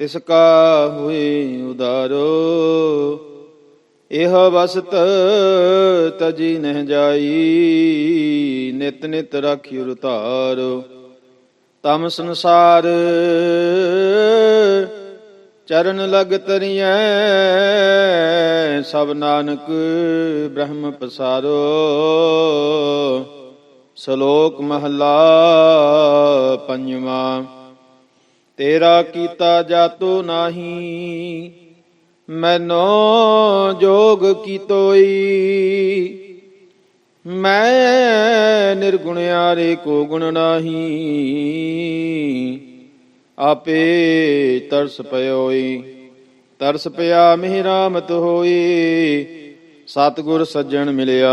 ਤਿਸ ਕਾ ਹੋਏ ਉਦਾਰੋ, ਇਹ ਵਸਤ ਤਜੀ ਨਹਿ ਜਾਈ, ਨਿਤ ਨਿਤ ਰਾਖਿਉ ਧਾਰੋ ਤਮ ਸੰਸਾਰ ਚਰਨ ਲਗ ਤਰੀਐ, ਸਭ ਨਾਨਕ ਬ੍ਰਹਮ ਪਸਾਰੋ। ਸ਼ਲੋਕ ਮਹਲਾ ਪੰਜਵਾਂ। ਤੇਰਾ ਕੀਤਾ ਜਾਤੋ ਨਾਹੀ, ਮੈਨੋ ਜੋਗ ਕੀਤੋਈ ਮੈਂ ਨਿਰਗੁਣਿਆਰੇ ਕੋ ਗੁਣ ਨਾਹੀ, ਆਪੇ ਤਰਸ ਪਇਓਈ ਤਰਸ ਪਿਆ ਮਿਹ ਰਾਮਤ ਹੋਈ, ਸਤਿਗੁਰ ਸੱਜਣ ਮਿਲਿਆ।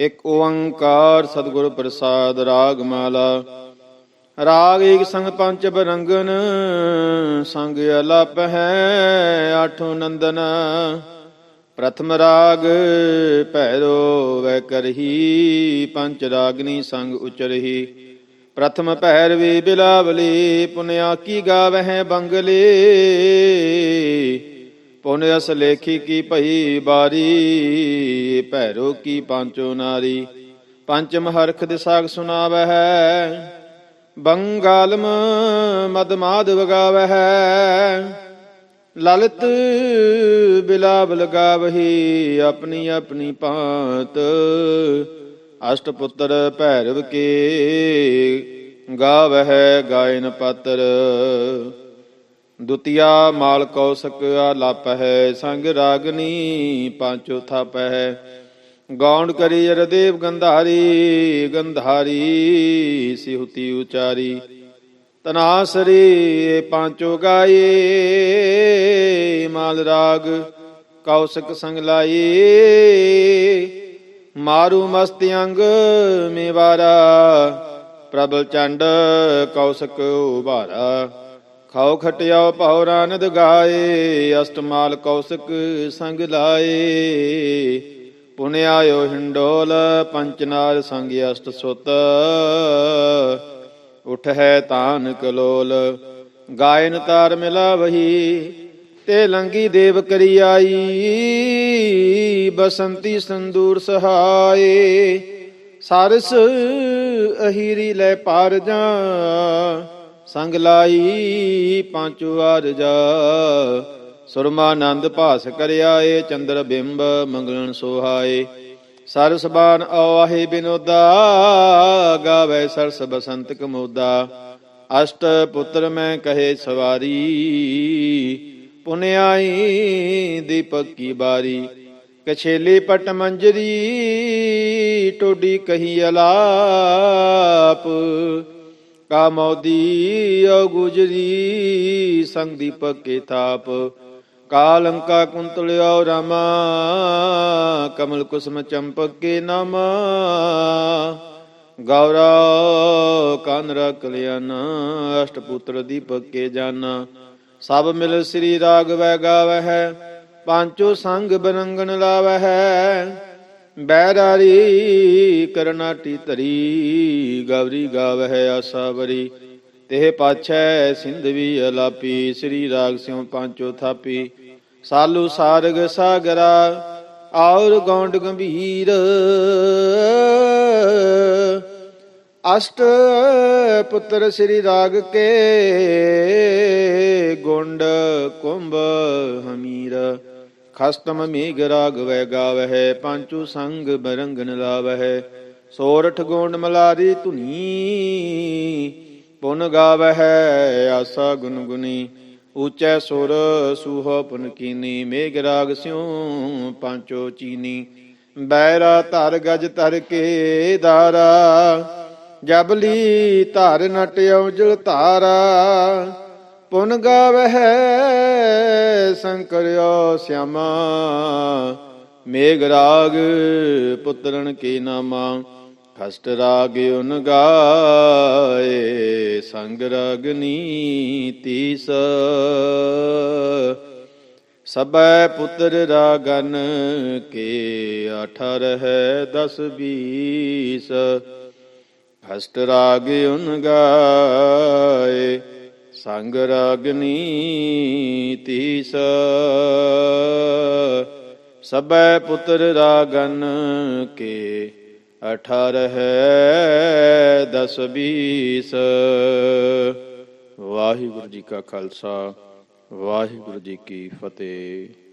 ਇਕ ਓੰਕਾਰ ਸਤਿਗੁਰ ਪ੍ਰਸਾਦ ਰਾਗ ਮਾਲਾ। ਰਾਗ ਏਕ ਸੰਗ ਪੰਚ ਬਰੰਗਨ, ਸੰਗ ਅਲਪ ਹੈ ਆਠੋ ਨੰਦਨ। ਪ੍ਰਥਮ ਰਾਗ, ਭੈਰੋ ਵੈ ਕਰਹੀ ਪੰਚ ਰਾਗਨੀ ਸੰਗ ਉਚਰਹੀ। ਪ੍ਰਥਮ ਭੈਰਵੀ ਬਿਲਾਵਲੀ, ਪੁਨਿਆ ਕੀ ਗਾਵਹਿ ਬੰਗਲੇ। ਪੁਨ ਅਸ ਲੇਖੀ ਕੀ ਭਈ ਬਾਰੀ, ਭੈਰੋ ਕੀ ਪਾਂਚੋ ਨਾਰੀ। ਪੰਚਮ ਹਰਖ ਦਿਸਾਗ ਸੁਨਾਵਹਿ ਬੰਗਾਲਮ ਮਦਮਾਦ ਵਗਾਵਹਿ। ਲਲਿਤ ਬਿਲਾਵ ਲਗਾਵਹੀ ਆਪਣੀ ਆਪਣੀ ਪਾਤ ਅਸ਼ਟ ਪੁੱਤਰ ਭੈਰਵ ਕੇ ਗਾਵਹਿ ਗਾਇਨ ਪਾਤਰ। ਦੁਤੀਆ ਮਾਲ ਕੌਸਕ ਆਲਾਪ ਹੈ ਸੰਗ ਰਾਗਨੀ ਪਾਂਚੋ ਥਾਪ ਹੈ ਗੌਂਡ ਕਰੀ ਅਰਦੇਵ ਗੰਧਾਰੀ ਗੰਧਾਰੀ ਸਿਹੁਤੀ ਉਚਾਰੀ। ਤਨਾਸਰੀ ਇਹ ਗਾਏ ਮਾਲ ਰਾਗ ਕੌਸਕ ਸੰਗ ਲਾਈ। ਮਾਰੂ ਮਸਤ ਅੰਗ ਮੇਵਾਰਾ, ਪ੍ਰਬਲ ਚੰਡ ਕੌਸਕ ਉਭਾਰਾ। ਖਾਓ ਖਟਿਆਓ ਭਉ ਰਾਨਦ ਗਾਏ ਅਸ਼ਟਮਾਲ ਕੌਸਕ ਸੰਗ ਲਾਏ। ਪੁਨ ਆਇਓ ਹਿੰਡੋਲ ਪੰਚਨਾਰ ਸੰਗ ਅਸ਼ਟ ਸੁਤ। ਉਠ ਹੈ ਤਾਨ ਕਲੋਲ ਗਾਇਨ ਤਾਰ ਮਿਲਾ ਵਹੀ ਤੇ ਲੰਗੀ ਦੇਵ ਕਰੀ ਆਈ ਬਸੰਤੀ ਸੰਦੂਰ ਸਹਾਏ। ਸਾਰਸ ਅਹੀਰੀ ਲੈ ਪਾਰ ਜਾ ਸੰਗ ਲਾਈ ਪਾਂਚੋ ਆਰਜਾ ਸੁਰਮਾਨੰਦ ਭਾਸ ਕਰਿਆ ਏ ਚੰਦਰ ਬਿੰਬ ਮੰਗਲਣ ਸੋਹਾਏ। ਸਰਸ ਬਾਨ ਆਵਾਹੇ ਬਿਨੋਦਾ, ਗਾਵੇ ਸਰਸ ਬਸੰਤ ਕਮੋਦਾ ਅਸ਼ਟ ਪੁੱਤਰ ਮੈਂ ਕਹੇ ਸਵਾਰੀ, ਪੁਨਿਆਈ ਦੀਪਕ ਕੀ ਬਾਰੀ। ਕਛੇਲੀ ਪਟ ਮੰਜਰੀ, ਟੋਡੀ ਕਹੀ ਅਲਾਪ। ਕਾ ਮੋਦੀ ਔ ਗੁਜਰੀ ਸੰਗ ਦੀਪਕ ਕੇ ਥਾਪ। ਕਾਲੰਕਾ ਕੁੰਤਲਿਓ ਰਾਮਾ, ਕਮਲ ਕੁਸਮ ਚੰਪਕ ਕੇ ਨਾਮ। ਗੌਰਾ ਕਾਨਰਾ ਕਲਿਆਣ ਅਸ਼ਟ ਪੁੱਤਰ ਦੀਪਕ ਕੇ ਜਾਨਾ। ਸਭ ਮਿਲ ਸ੍ਰੀ ਰਾਗਵੈ ਗਾਵਹਿ, ਪਾਂਚੋ ਸੰਗ ਬਰੰਗਨ ਲਾਵਹਿ। ਬੈਰਾਰੀ ਕਰਨਾਟੀ ਧਰੀ, ਗਵਰੀ ਗਾਵਹਿ ਆਸਾਵਰੀ ਤੇ ਪਾਛੈ ਸਿੰਧਵੀ ਅਲਾਪੀ, ਸ੍ਰੀ ਰਾਗ ਸਿਉ ਪਾਂਚੋ ਥਾਪੀ। ਸਾਲੂ ਸਾਰਗ ਸਾਗਰਾ, ਔਰ ਗੌਂਡ ਗੰਭੀਰ। ਅਸ਼ਟ ਪੁੱਤਰ ਸ੍ਰੀ ਰਾਗ ਕੇ, ਗੁੰਡ ਕੁੰਭ ਹਮੀਰ। ਖਸਤਮ ਮੇਘ ਰਾਗਵੈ ਗਾਵਹਿ, ਪੰਚੂ ਸੰਗ ਬਰੰਗਨ ਲਾਵਹਿ, ਸੋਰਠ ਗੋਂਡ ਮਲਾਰੀ ਧੁਨੀ, ਪੁਨ ਗਾਵਹਿ, ਆਸਾ ਗੁਨ ਗੁਨੀ ਉੱਚੈ ਸੁਰ ਸੂਹ ਪੁਨ ਕੀਨੀ, ਮੇਘ ਰਾਗ ਸਿਉ ਪੰਚੋ ਚੀਨੀ, ਬੈਰਾ ਧਰ ਗਜ ਧਰ ਕੇ ਦਾਰਾ ਜਬਲੀ ਧਰ ਨਟ ਔਜਲ ਧਾਰਾ ਪੁਨ ਗਾਵਹਿ ਸ਼ੰਕਰਿਓ ਸਿਆਮਾ, ਮੇਘ ਰਾਗ ਪੁੱਤਰਨ ਕੀ ਨਾਮਾ, ਖਸਟ ਰਾਗ ਉਨ ਗਾਏ, ਸੰਗ ਰਗਨੀ ਤੀਸ ਸਬੈ ਪੁੱਤਰ ਰਾਗਨ ਕੇ ਅਠਰ ਹੈ ਦਸ ਬੀਸ ਹਸਤ ਰਾਗ ਉਨ ਗਾਏ ਸੰਗ ਰਾਗਨੀ ਤੀਸ। ਸਬੈ ਪੁੱਤਰ ਰਾਗਨ ਕੇ ਅਠਾਰ ਹੈ ਦਸ ਬੀਸ। ਵਾਹਿਗੁਰੂ ਜੀ ਕਾ ਖਾਲਸਾ, ਵਾਹਿਗੁਰੂ ਜੀ ਕੀ ਫਤਿਹ।